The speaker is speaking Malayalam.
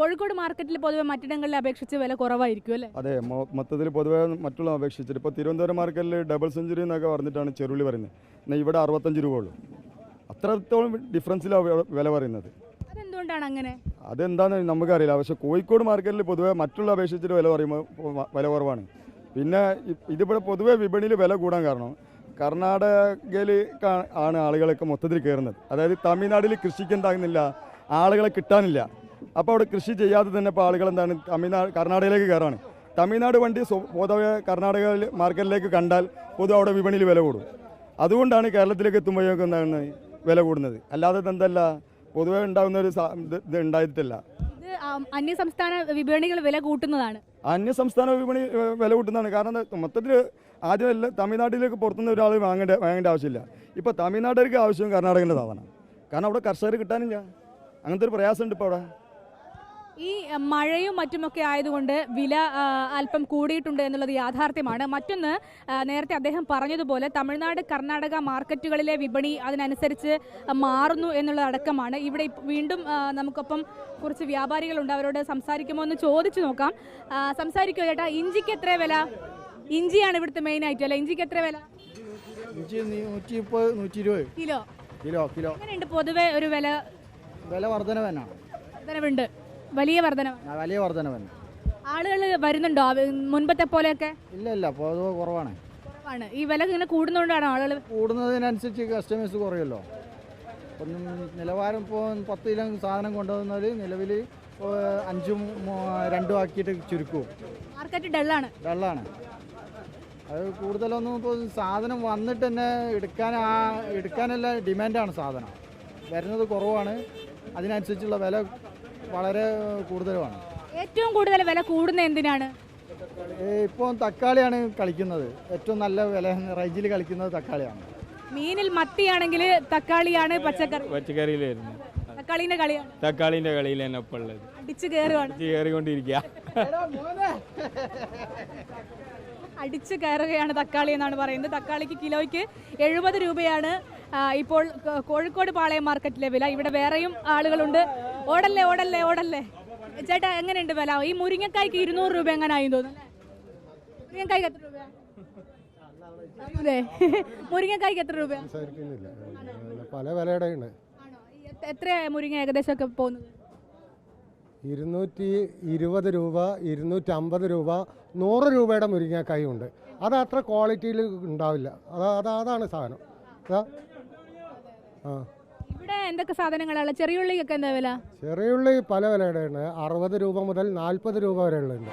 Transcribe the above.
കോഴിക്കോട് മാർക്കറ്റിൽ പൊതുവെ മറ്റിടങ്ങളിലെ അപേക്ഷിച്ച് വില കുറവായിരിക്കും അല്ലേ? അതെ മൊത്തത്തിൽ പൊതുവെ മറ്റുള്ള അപേക്ഷിച്ചിട്ട്. ഇപ്പോൾ തിരുവനന്തപുരം മാർക്കറ്റിൽ ഡബിൾ സെഞ്ചുറി എന്നൊക്കെ പറഞ്ഞിട്ടാണ് ചെറുള്ളി പറയുന്നത്. എന്നാൽ ഇവിടെ അറുപത്തഞ്ച് രൂപ ഉള്ളൂ. അത്രത്തോളം ഡിഫറൻസിലാണ് വില പറയുന്നത്. അതെന്തുകൊണ്ടാണ് അങ്ങനെ? അതെന്താണെന്ന് നമുക്കറിയില്ല. പക്ഷേ കോഴിക്കോട് മാർക്കറ്റിൽ പൊതുവെ മറ്റുള്ള അപേക്ഷിച്ചിട്ട് വില പറയുമ്പോൾ വില കുറവാണ്. പിന്നെ ഇതിവിടെ പൊതുവെ വിപണിയിൽ വില കൂടാൻ കാരണം കർണാടകയിൽ ആണ് ആളുകളൊക്കെ മൊത്തത്തിൽ കയറുന്നത്. അതായത് തമിഴ്നാട്ടിൽ കൃഷിക്ക് എന്താകുന്നില്ല ആളുകളെ കിട്ടാനില്ല. അപ്പോൾ അവിടെ കൃഷി ചെയ്യാതെ തന്നെ ഇപ്പോൾ ആളുകൾ എന്താണ് തമിഴ്നാട് കർണാടകയിലേക്ക് കയറാണ്. തമിഴ്നാട് വണ്ടി പൊതുവെ കർണാടകയിൽ മാർക്കറ്റിലേക്ക് കണ്ടാൽ പൊതുവെ അവിടെ വിപണിയിൽ വില കൂടും. അതുകൊണ്ടാണ് കേരളത്തിലേക്ക് എത്തുമ്പോഴേക്കും എന്താണ് വില കൂടുന്നത്. അല്ലാതെ എന്തല്ല പൊതുവെ ഉണ്ടാകുന്ന ഒരു ഇത് ഉണ്ടായിട്ടില്ല. അന്യ സംസ്ഥാന വിപണികൾ വില കൂട്ടുന്നതാണ്. അന്യ സംസ്ഥാന വിപണി വില കൂട്ടുന്നതാണ്. കാരണം മൊത്തത്തിൽ ആദ്യം എല്ലാം തമിഴ്നാട്ടിലേക്ക് പുറത്തുനിന്ന് ഒരാൾ വാങ്ങേണ്ട വാങ്ങേണ്ട ആവശ്യമില്ല. ഇപ്പോൾ തമിഴ്നാട്ടുകാർക്ക് ആവശ്യം കർണാടകന്റെ സാധനം. കാരണം അവിടെ കർഷകർ കിട്ടാനില്ല. അങ്ങനത്തെ ഒരു പ്രയാസമുണ്ട് ഇപ്പോൾ അവിടെ. ഈ മഴയും മറ്റുമൊക്കെ ആയതുകൊണ്ട് വില അല്പം കൂടിയിട്ടുണ്ട് എന്നുള്ളത് യാഥാർത്ഥ്യമാണ്. മറ്റൊന്ന് നേരത്തെ അദ്ദേഹം പറഞ്ഞതുപോലെ തമിഴ്നാട് കർണാടക മാർക്കറ്റുകളിലെ വിപണി അതിനനുസരിച്ച് മാറുന്നു എന്നുള്ളതടക്കമാണ്. ഇവിടെ വീണ്ടും നമുക്കൊപ്പം കുറച്ച് വ്യാപാരികളുണ്ട്. അവരോട് സംസാരിക്കുമോ എന്ന് ചോദിച്ചു നോക്കാം. സംസാരിക്കുമോ ചേട്ടാ. ഇഞ്ചിക്ക് എത്ര വില? ഇഞ്ചിയാണ് ഇവിടുത്തെ മെയിൻ ആയിട്ട് അല്ലെ? ഇഞ്ചിക്ക് എത്ര വില? കിലോ? Kilo kilo. പൊതുവെ ഒരു വില? വില വർധനവ് തന്നെയാണ് വർധനവുണ്ട്. വലിയ വർധനവ്? ആ, വലിയ വർധനവ് ആളുകൾ വരുന്നുണ്ടോ? അവ- മുൻപത്തെ പോലെയൊക്കെ? ഇല്ല ഇല്ല പൊതുവെ കുറവാണ്. കുറവാണ്. ഈ വില ഇങ്ങനെ കൂടുന്നതുകൊണ്ടാണ് ആളുകൾ കൂടുന്നതിനനുസരിച്ച് കസ്റ്റമേഴ്സ് കുറയല്ലോ അപ്പം നിലവാരം ഇപ്പോൾ പത്ത് കിലോ സാധനം കൊണ്ടുവന്നാൽ നിലവിൽ അഞ്ചും മൂ- രണ്ടും ആക്കിയിട്ട് ചുരുക്കും. മാർക്കറ്റ് ഡള്ളാണ് ഡള്ളാണ് അത് കൂടുതലൊന്നും ഇപ്പോൾ സാധനം വന്നിട്ട് തന്നെ എടുക്കാൻ ആ എടുക്കാനല്ല ഡിമാൻഡാണ് സാധനം. വരുന്നത് കുറവാണ്. അതിനനുസരിച്ചുള്ള വില വളരെ കൂടുതലുമാണ്. ഏറ്റവും കൂടുതൽ വില കൂടുന്നത് എന്തിനാണ്? ഇപ്പോൾ തക്കാളിയാണ് കളിക്കുന്നത്. ഏറ്റവും നല്ല വില റേഞ്ചിൽ കളിക്കുന്നത് തക്കാളിയാണ്. മീനിൽ മത്തിയാണെങ്കിൽ തക്കാളിയാണ് പച്ചക്കറി. പച്ചക്കറിയിലായിരുന്നു. തക്കാളിന്റെ കളിയാണ് തക്കാളിന്റെ കളിയിൽ തന്നെ ഇപ്പം ഉള്ളത്. അടിച്ചു കയറുകയാണ് കയറിക്കൊണ്ടിരിക്കുക അടിച്ചു കയറുകയാണ് തക്കാളി എന്നാണ് പറയുന്നത്. തക്കാളിക്ക് കിലോയ്ക്ക് എഴുപത് രൂപയാണ് ഇപ്പോൾ കോഴിക്കോട് പാളയം മാർക്കറ്റിലെ വില. ഇവിടെ വേറെയും ആളുകളുണ്ട്. ഓടല്ലേ ഓടല്ലേ ഓടല്ലേ. ചേട്ടാ എങ്ങനെയുണ്ട് വില ഈ മുരിങ്ങക്കായ്ക്ക് ഇരുന്നൂറ് രൂപ എങ്ങനായി തോന്നുന്നു മുരിങ്ങക്കായ്ക്ക് എത്ര രൂപ മുരിങ്ങക്കായ്ക്ക് എത്ര രൂപ പല വിലയുടെ ഉണ്ട് എത്ര- എത്രയാ മുരിങ്ങ ഏകദേശം ഒക്കെ പോകുന്നത്? ഇരുന്നൂറ്റി ഇരുപത് രൂപ ഇരുന്നൂറ്റി അമ്പത് രൂപ നൂറ് രൂപയുടെ മുരിങ്ങക്കായും ഉണ്ട് അത് അത്ര ക്വാളിറ്റിയിൽ ഉണ്ടാവില്ല. അതാ അതാ അതാണ് സാധനം. ആ. എന്തൊക്കെ സാധനങ്ങളാണ്? ചെറിയുള്ളിക്കൊക്കെ എന്താ വില? ചെറിയുള്ളി പല വിലയുടെ ഉണ്ട് അറുപത് രൂപ മുതൽ നാൽപ്പത് രൂപ വരെ ഉള്ളുണ്ട്